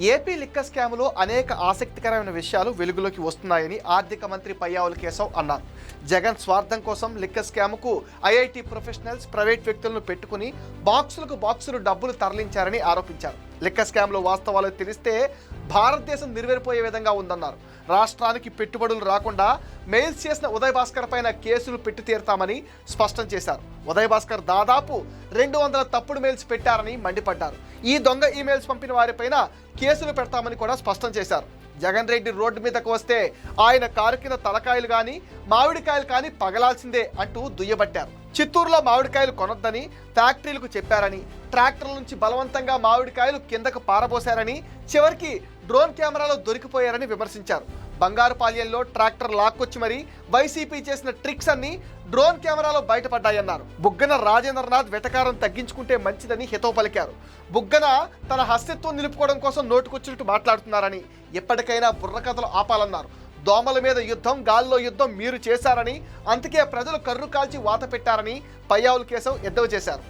AP liquor స్కామ్లో అనేక ఆసక్తికరమైన విషయాలు వెలుగులోకి వస్తున్నాయని ఆర్థిక మంత్రి పయ్యావుల కేశవ్ అన్నారు. జగన్ స్వార్థం కోసం లిక్కర్ స్కామ్కు ఐఐటి ప్రొఫెషనల్స్ ప్రైవేట్ వ్యక్తులను పెట్టుకుని బాక్సులకు బాక్సులు డబ్బులు తరలించారని ఆరోపించారు. లిక్కర్ స్కామ్లో వాస్తవాలు తెలిస్తే భారతదేశం నిర్వెరిపోయే విధంగా ఉందన్నారు. రాష్ట్రానికి పెట్టుబడులు రాకుండా మెయిల్స్ చేసిన ఉదయ్ భాస్కర్ పైన కేసులు పెట్టి తీరుతామని స్పష్టం చేశారు. ఉదయ్ భాస్కర్ దాదాపు రెండు వందల తప్పుడు మెయిల్స్ పెట్టారని మండిపడ్డారు. ఈ దొంగ ఈమెయిల్స్ పంపిన వారిపైన కేసులు పెడతామని కూడా స్పష్టం చేశారు. జగన్ రెడ్డి రోడ్డు మీదకు వస్తే ఆయన కారు కింద తలకాయలు కానీ మామిడికాయలు కానీ పగలాల్సిందే అంటూ దుయ్యబట్టారు. చిత్తూరులో మామిడికాయలు కొనొద్దని ఫ్యాక్టరీలకు చెప్పారని ట్రాక్టర్ల నుంచి బలవంతంగా మామిడికాయలు కిందకు పారబోశారని చివరికి డ్రోన్ కెమెరాలో దొరికిపోయారని విమర్శించారు. బంగారుపాళ్యంలో ట్రాక్టర్ లాక్కొచ్చి మరీ వైసీపీ చేసిన ట్రిక్స్ అన్ని డ్రోన్ కెమెరాలో బయటపడ్డాయన్నారు. బుగ్గన రాజేంద్రనాథ్ వెటకారం తగ్గించుకుంటే మంచిదని హితవు పలికారు. బుగ్గన తన హస్తిత్వం నిలుపుకోవడం కోసం నోటుకొచ్చినట్టు మాట్లాడుతున్నారని ఎప్పటికైనా బుర్రకథలు ఆపాలన్నారు. దోమల మీద యుద్ధం గాల్లో యుద్ధం మీరు చేశారని అందుకే ప్రజలు కర్రు కాల్చి వాత పెట్టారని పయ్యావుల కేశవ్ ఎద్దవ చేశారు.